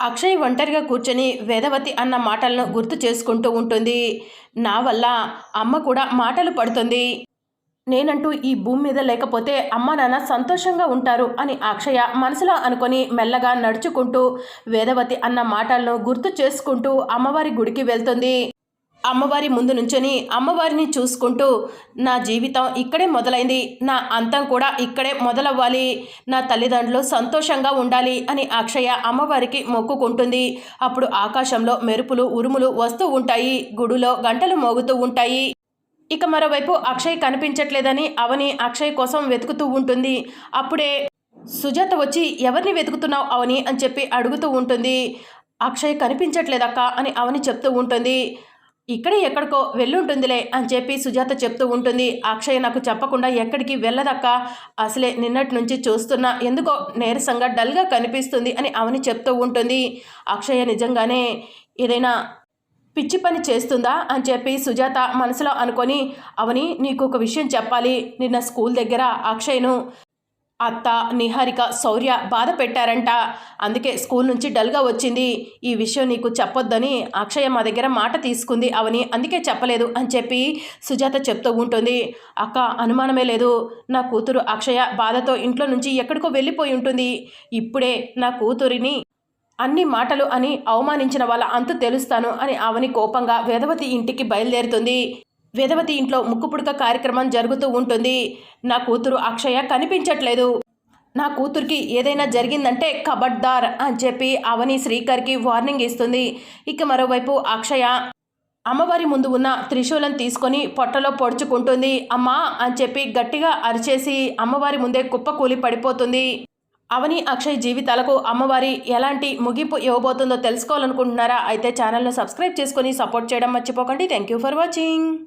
అక్షయ్ ఒంటరిగా కూర్చొని వేదవతి అన్న మాటలను గుర్తు చేసుకుంటూ ఉంటుంది. నా వల్ల అమ్మ కూడా మాటలు పడుతుంది. నేనంటూ ఈ భూమి మీద లేకపోతే అమ్మ నాన్న సంతోషంగా ఉంటారు అని అక్షయ మనసులో అనుకొని మెల్లగా నడుచుకుంటూ వేదవతి అన్న మాటలను గుర్తు చేసుకుంటూ అమ్మవారి గుడికి వెళ్తుంది. అమ్మవారి ముందు నుంచొని అమ్మవారిని చూసుకుంటూ నా జీవితం ఇక్కడే మొదలైంది. నా అంతం కూడా ఇక్కడే మొదలవ్వాలి. నా తల్లిదండ్రులు సంతోషంగా ఉండాలి అని అక్షయ అమ్మవారికి మొక్కుకుంటుంది. అప్పుడు ఆకాశంలో మెరుపులు ఉరుములు వస్తూ ఉంటాయి. గుడిలో గంటలు మోగుతూ ఉంటాయి. ఇక మరోవైపు అక్షయ్ కనిపించట్లేదని అవని అక్షయ్ కోసం వెతుకుతూ ఉంటుంది. అప్పుడే సుజాత వచ్చి ఎవరిని వెతుకుతున్నావు అవని? అని చెప్పి అడుగుతూ ఉంటుంది. అక్షయ్ కనిపించట్లేదక్క అని అవని చెప్తూ ఉంటుంది. ఇక్కడే ఎక్కడికో వెళ్ళుంటుందిలే అని చెప్పి సుజాత చెప్తూ ఉంటుంది. అక్షయ్ నాకు చెప్పకుండా ఎక్కడికి వెళ్ళదక్క? అసలే నిన్నటి నుంచి చూస్తున్నా ఎందుకో నీరసంగా డల్గా కనిపిస్తుంది అని అవని చెప్తూ ఉంటుంది. అక్షయ నిజంగానే ఏదైనా పిచ్చి పని చేస్తుందా అని చెప్పి సుజాత మనసులో అనుకొని అవని నీకు ఒక విషయం చెప్పాలి. నిన్న స్కూల్ దగ్గర అక్షయ్ను అత్త నిహారిక శౌర్య బాధ పెట్టారంట అందుకే స్కూల్ నుంచి డల్గా వచ్చింది. ఈ విషయం నీకు చెప్పొద్దని అక్షయ మా దగ్గర మాట తీసుకుంది అవని అందుకే చెప్పలేదు అని చెప్పి సుజాత చెప్తూ ఉంటుంది. అక్క అనుమానమే లేదు. నా కూతురు అక్షయ బాధతో ఇంట్లో నుంచి ఎక్కడికో వెళ్ళిపోయి ఉంటుంది. ఇప్పుడే నా కూతురిని అన్ని మాటలు అని అవమానించిన వాళ్ళ అంతు తెలుస్తాను అని అవని కోపంగా వేదవతి ఇంటికి బయలుదేరుతుంది. వేదవతి ఇంట్లో ముక్కుపుడక కార్యక్రమం జరుగుతూ ఉంటుంది. నా కూతురు అక్షయ కనిపించట్లేదు. నా కూతురికి ఏదైనా జరిగిందంటే కబడ్దార్ అని చెప్పి అవని శ్రీకర్కి వార్నింగ్ ఇస్తుంది. ఇక మరోవైపు అక్షయ అమ్మవారి ముందు ఉన్న త్రిశూలం తీసుకొని పొట్టలో పొడుచుకుంటుంది. అమ్మా అని చెప్పి గట్టిగా అరిచేసి అమ్మవారి ముందే కుప్పకూలి పడిపోతుంది. అవని అక్షయ్ జీవితాలకు అమ్మవారి ఎలాంటి ముగింపు ఇవ్వబోతుందో తెలుసుకోవాలనుకుంటున్నారా? అయితే ఛానల్ను సబ్స్క్రైబ్ చేసుకొని సపోర్ట్ చేయడం మర్చిపోకండి. Thank you for watching.